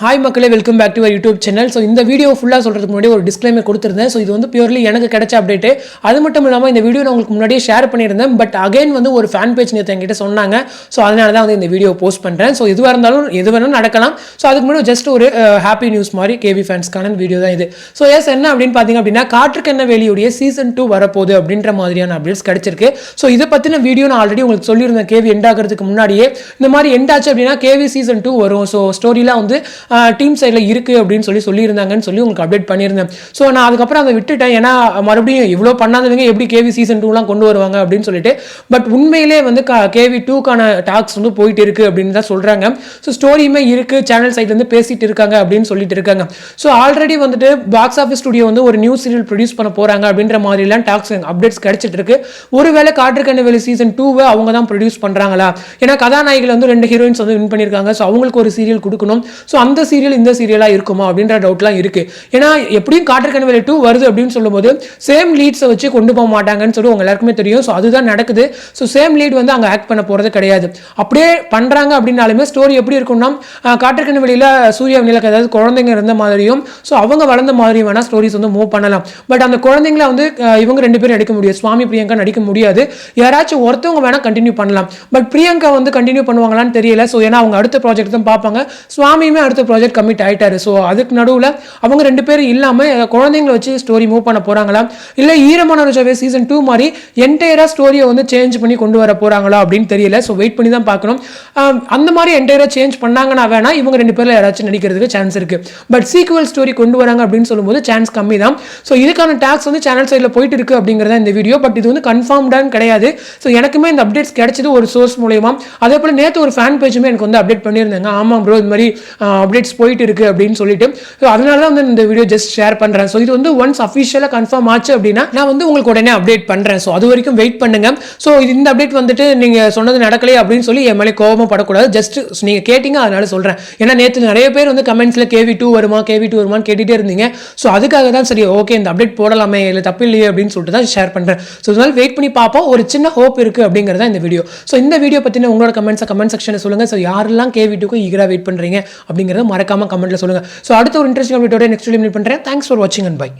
Hi மக்களே welcome back to YouTube channel so இந்த video ஃபுல்லாக சொல்கிறதுக்கு முன்னாடி ஒரு டிஸ்க்ளைமர் கொடுத்துருந்தேன். ஸோ இது வந்து பியூர்லி எனக்கு கிடைச்ச அப்டேட்டு அது மட்டும் இல்லாமல் இந்த வீடியோ நான் உங்களுக்கு முன்னாடியே ஷேர் பண்ணியிருந்தேன். பட் அகைன் வந்து ஒரு ஃபேன் பேஜ் நேற்று என்கிட்ட சொன்னாங்க. ஸோ அதனால தான் வந்து இந்த வீடியோ போஸ்ட் பண்ணுறேன் ஸோ எதுவாக இருந்தாலும் எது வேணாலும் நடக்கலாம். ஸோ அதுக்கு முன்னாடி ஜஸ்ட் ஒரு uh, ஹாப்பி நியூஸ் மாதிரி கேவி ஃபேன்ஸ்க்கான வீடியோ தான் இது. ஸோ எஸ் என்ன அப்படின்னு பார்த்தீங்க அப்படின்னா காற்றுக்கு என்ன வேலியுடைய சீசன் டூ வரப்போகுது அப்படின்ற மாதிரியான அப்டேட்ஸ் கிடைச்சிருக்கு. ஸோ இதை பற்றின வீடியோ நான் ஆல்ரெடி உங்களுக்கு சொல்லியிருந்தேன். கேவி எண்ட் ஆகிறதுக்கு முன்னாடியே. இந்த மாதிரி எண்ட் ஆச்சு அப்படின்னா கேவி சீசன் டூ வரும். ஸோ ஸ்டோரிலாம் வந்து டீம் சைடில் இருக்குது அப்படின்னு சொல்லி சொல்லியிருந்தாங்கன்னு சொல்லி உங்களுக்கு அப்டேட் பண்ணியிருந்தேன். ஸோ நான் அதுக்கப்புறம் அதை விட்டுட்டேன். ஏன்னா மறுபடியும் இவ்வளோ பண்ணாதவங்க எப்படி கேவி சீசன் டூலாம் கொண்டு வருவாங்க அப்படின்னு சொல்லிட்டு பட் உண்மையிலே வந்து கேவி டூக்கான டாக்ஸ் வந்து போயிட்டு இருக்கு அப்படின்னு தான் சொல்கிறாங்க ஸோ ஸ்டோரியுமே இருக்குது சேனல் சைட்லேருந்து பேசிகிட்டு இருக்காங்க அப்படின்னு சொல்லிட்டு இருக்காங்க. ஸோ ஆல்ரெடி வந்துட்டு பாக்ஸ் ஆஃபீஸ் ஸ்டுடியோ வந்து ஒரு நியூ சீரியல் ப்ரொடியூஸ் பண்ண போகிறாங்க அப்படின்ற மாதிரிலாம் டாக்ஸ் அப்டேட்ஸ் கிடைச்சிட்டு இருக்கு. ஒருவேளை காற்றுக்கண்ண வெளி சீசன் டூவை அவங்க தான் ப்ரொடியூஸ் பண்ணுறாங்களா ஏன்னா கதாநாயகிகள் வந்து ரெண்டு ஹீரோயின்ஸ் வந்து வின் பண்ணியிருக்காங்க. ஸோ அவங்களுக்கு ஒரு சீரியல் கொடுக்கணும். ஸோ அந்த சீரியல் இந்த சீரியலாக இருக்குமா அப்படின்ற டவுட்லாம் இருக்கு. ஏன்னா எப்படியும் காற்றுக்கண்ண வெளி டூ வருது அப்படின்னு சொல்லும்போது சேம் லீட்ஸை வச்சு கொண்டு போக மாட்டாங்கன்னு சொல்லி உங்க எல்லாருக்குமே தெரியும். ஸோ அதுதான் நடக்குது. ஸோ சேம் லீட் வந்து அங்கே ஆக்ட் பண்ண போகிறது கிடையாது. அப்படியே பண்ணுறாங்க அப்படின்னாலுமே ஸ்டோரி எப்படி இருக்கும்னா காற்றுக்கண் வெளியில் சூரிய நிலக்கு அதாவது குழந்தைங்க இருந்த மாதிரியும் ஸோ அவங்க வளர்ந்த மாதிரியும் வேணால் ஸ்டோரிஸ் வந்து மூவ் பண்ணலாம். பட் அந்த குழந்தைங்கள வந்து இவங்க ரெண்டு பேரும் நடிக்க முடியாது. சுவாமி பிரியங்கா நடிக்க முடியாது. யாராச்சும் ஒருத்தவங்க வேணால் கண்டினியூ பண்ணலாம். பட் பிரியங்கா வந்து கண்டினியூ பண்ணுவாங்களான்னு தெரியல. ஸோ ஏன்னா அவங்க அடுத்த ப்ராஜெக்ட் தான் பார்ப்பாங்க. சுவாமியுமே அடுத்த ப்ராஜெக்ட் கமிட் ஆகிட்டாரு ஸோ அதுக்கு நடுவில் அவங்க ரெண்டு பேரும் இல்லாமல் குழந்தைங்களை வச்சு ஸ்டோரி மூவ் பண்ண போகிறாங்களா இல்லை ஈரமான ரோஜாவே சீசன் டூ மாதிரி என்டையராக ஸ்டோரியை வந்து சேஞ்ச் பண்ணி கொண்டு வர போகிறாங்களா அப்படின்னு தெரியல. ஸோ வெயிட் பண்ணி தான் பார்க்கணும் அந்த மாதிரி என்டையராக சேஞ்ச் பண்ணாங்கன்னா வேணா இவங்க ரெண்டு பேரில் யாராச்சும் நடிக்கிறதுக்கு சான்ஸ் இருக்குது பட் சீக்குவல் ஸ்டோரி கொண்டு வராங்க அப்படின்னு சொல்லும்போது சான்ஸ் கம்மி தான் ஸோ இதுக்கான டாக்ஸ் வந்து சேனல் சைடில் போயிட்டு இருக்கு அப்படிங்கிறத இந்த வீடியோ பட் இது வந்து கன்ஃபார்ம்டான்னு கிடையாது. ஸோ எனக்குமே இந்த அப்டேட்ஸ் கிடைச்சது ஒரு சோர்ஸ் மூலயமா. அதே போல் நேற்று ஒரு ஃபேன் பேஜுமே எனக்கு வந்து அப்டேட் பண்ணியிருந்தாங்க. ஆமாம் ப்ரோ இது மாதிரி அப்டேட்ஸ் போயிட்டு இருக்கு அப்படின்னு சொல்லிட்டு. ஸோ அதனால தான் வந்து இந்த வீடியோ ஜஸ்ட் ஷேர் பண்ணுறேன் ஸோ இது வந்து ஒன்ஸ் அஃபிஷியலாக கன்ஃபார்ம் ஆச்சு அப்படின்னா நான் வந்து உங்களுக்கு உடனே அப்டேட் பண்ணுறேன் ஸோ அது வரைக்கும் வெயிட் பண்ணுங்க. ஸோ இது இந்த அப்டேட் வந்துட்டு நீங்கள் சொன்னது நடக்கலையே அப்படின்னு சொல்லி என் மேலே கோபமும் படக்கூடாது. ஜஸ்ட் நீங்கள் கேட்டிங்க அதனால சொல்கிறேன் ஏன்னா நேற்று நிறைய பேர் வந்து கமெண்ட்ஸில் கேவி டூ வருமா கேவி டூ வருமான்னு கேட்டுகிட்டே இருந்தீங்க. ஸோ அதுக்காக தான் சரி ஓகே இந்த அப்டேட் போடலாமே இல்லை தப்பு இல்லையே அப்படின்னு சொல்லிட்டு தான் ஷேர் பண்ணுறேன் ஸோ இதனால வெயிட் பண்ணி பார்ப்போம். ஒரு சின்ன ஹோப் இருக்குது அப்படிங்கிறது தான் இந்த வீடியோ ஸோ இந்த வீடியோ பற்றின உங்களோட கமெண்ட்ஸை கமெண்ட் செக்ஷனில் சொல்லுங்கள் ஸோ யாரெல்லாம் கேவி டூக்கு ஈகராக வெயிட் பண்ணுறீங்க அப்படிங்கிறத மறக்காம கமெண்ட்டில் சொல்லுங்கள் ஸோ அடுத்த ஒரு இன்ட்ரெஸ்டிங் அப்டேட்டோட நெக்ஸ்ட் மீட் பண்ணுறேன் தேங்க்ஸ் ஃபார் வாட்சிங் அண்ட் பை